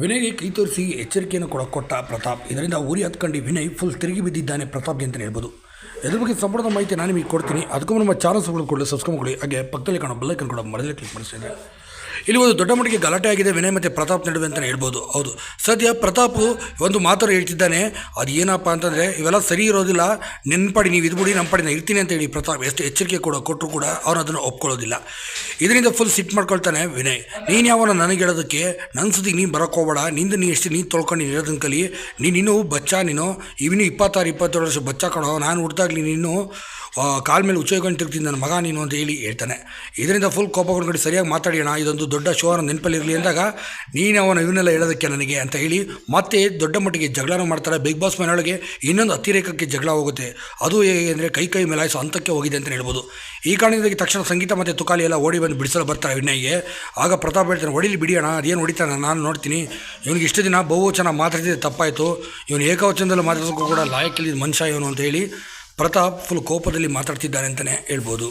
ವಿನಯ್ಗೆ ಕೈ ತೋರಿಸಿ ಎಚ್ಚರಿಕೆಯನ್ನು ಕೊಡ, ಕೊಟ್ಟ ಪ್ರತಾಪ್. ಇದರಿಂದ ಊರಿ ಹತ್ಕೊಂಡು ವಿನಯ್ ಫುಲ್ ತಿರುಗಿ ಬಿದ್ದಿದ್ದಾನೆ ಪ್ರತಾಪ್ಗೆ ಅಂತಲೇ ಹೇಳ್ಬೋದು. ಇದ್ರ ಬಗ್ಗೆ ಸಂಪೂರ್ಣ ಮಾಹಿತಿ ನಾನು ನಿಮಗೆ ಕೊಡ್ತೀನಿ. ಅದಕ್ಕೂ ನಮ್ಮ ಚಾನಲ್ ಸಬ್ಸ್ಕ್ರೈಬ್ ಸಬ್ಸ್ಕ್ರೈಬ್ ಕೊಡಿ ಹಾಗೆ ಪಕ್ಕದಲ್ಲಿ ಕಾಣೋ ಬೆಲ್ಲೈಕನ್ ಕೂಡ ಮರದಲ್ಲಿ ಕ್ಲಿಕ್ ಮಾಡಿಸಿದ್ರೆ ಇಲ್ಲಿ ಒಂದು ದೊಡ್ಡ ಮಟ್ಟಿಗೆ ಗಲಾಟೆ ಆಗಿದೆ, ವಿನಯ್ ಮತ್ತು ಪ್ರತಾಪ್ ನಡುವೆ ಅಂತಲೇ ಹೇಳ್ಬೋದು. ಹೌದು. ಸದ್ಯ ಪ್ರತಾಪ್ ಒಂದು ಮಾತನ್ನು ಹೇಳ್ತಿದ್ದಾನೆ, ಅದು ಏನಪ್ಪ ಅಂತಂದರೆ, ಇವೆಲ್ಲ ಸರಿ ಇರೋದಿಲ್ಲ. ನೆನ್ಪಡಿ, ನೀವು ಇದು ಬಿಡಿ ನಮ್ಮ ಪಡಿ ನಾನು ಇರ್ತೀನಿ ಅಂತ ಹೇಳಿ ಪ್ರತಾಪ್ ಎಷ್ಟು ಎಚ್ಚರಿಕೆ ಕೂಡ ಕೊಟ್ಟರು ಕೂಡ ಅವನು ಅದನ್ನು ಒಪ್ಕೊಳ್ಳೋದಿಲ್ಲ. ಇದರಿಂದ ಫುಲ್ ಸಿಟ್ ಮಾಡ್ಕೊಳ್ತಾನೆ ವಿನಯ್. ನೀನು ಯಾವನ ನನಗೆ ಹೇಳೋದಕ್ಕೆ? ನನ್ನ ಸುದ್ದಿಗೆ ನೀನು ಬರೋಕೋಬೇಡ ನಿಂದು ನೀ ಎಷ್ಟು, ನೀನು ತೊಳ್ಕೊಂಡು ನೀನು ಇರೋದನ್ನ ಕಲಿ. ನೀನು ಇನ್ನೂ ಬಚ್ಚ ನೀನು? ಇವನು ಇಪ್ಪತ್ತಾರು, ಇಪ್ಪತ್ತೇಳು ವರ್ಷ ಬಚ್ಚ ಕಣೋ. ನಾನು ಹುಡ್ತಾಗ್ಲಿ ನೀನು ಕಾಲ ಮೇಲೆ ಉಚ್ಚೋಗೊಂಡಿರ್ತೀನಿ ನನ್ನ ಮಗ ನೀನು ಅಂತ ಹೇಳಿ ಹೇಳ್ತಾನೆ. ಇದರಿಂದ ಫುಲ್ ಕೋಪಗೊಂಡು ಸರಿಯಾಗಿ ಮಾತಾಡೋಣ ಇದೊಂದು ದೊಡ್ಡ ಶೋ ಅನ್ನೋ ನೆನಪಲ್ಲಿರಲಿ ಅಂದಾಗ, ನೀನು ಅವನ ಇವನ್ನೆಲ್ಲ ಹೇಳೋದಕ್ಕೆ ನನಗೆ ಅಂತ ಹೇಳಿ ಮತ್ತೆ ದೊಡ್ಡ ಮಟ್ಟಿಗೆ ಜಗಳನ ಮಾಡ್ತಾರೆ ಬಿಗ್ ಬಾಸ್ ಮನೆಯೊಳಗೆ ಇನ್ನೊಂದು ಅತಿರೇಕಕ್ಕೆ ಜಗಳ ಹೋಗುತ್ತೆ. ಅದು ಹೇಗೆ ಅಂದರೆ ಕೈ ಕೈ ಮೇಲಾಯಿಸೋ ಹಂತಕ್ಕೆ ಹೋಗಿದೆ ಅಂತ ಹೇಳ್ಬೋದು. ಈ ಕಾರಣದಿಂದಾಗಿ ತಕ್ಷಣ ಸಂಗೀತ ಮತ್ತು ತುಕಾಲಿ ಎಲ್ಲ ಓಡಿ ಬಂದು ಬಿಡಿಸಲು ಬರ್ತಾರೆ ವಿನಯ್ಗೆ. ಆಗ ಪ್ರತಾಪ್ ಹೇಳ್ತಾನೆ, ಹೊಡಿಲಿ ಬಿಡಿಯೋಣ ಅದೇನು ಹೊಡಿತಾನೆ ನಾನು ನೋಡ್ತೀನಿ. ಇವನಿಗೆ ಇಷ್ಟು ದಿನ ಬಹುವಚನ ಮಾತಾಡಿದ್ರೆ ತಪ್ಪಾಯಿತು. ಇವನು ಏಕವಚನದಲ್ಲಿ ಮಾತಾಡೋಕ್ಕೂ ಕೂಡ ಲಾಯಕ್ಕಿಲ್ಲದ ಮನುಷ್ಯ ಇವನು ಅಂತ ಹೇಳಿ ಪ್ರತಾಪ್ ಫುಲ್ ಕೋಪದಲ್ಲಿ ಮಾತಾಡ್ತಿದ್ದಾನೆ ಅಂತಲೇ ಹೇಳ್ಬೋದು.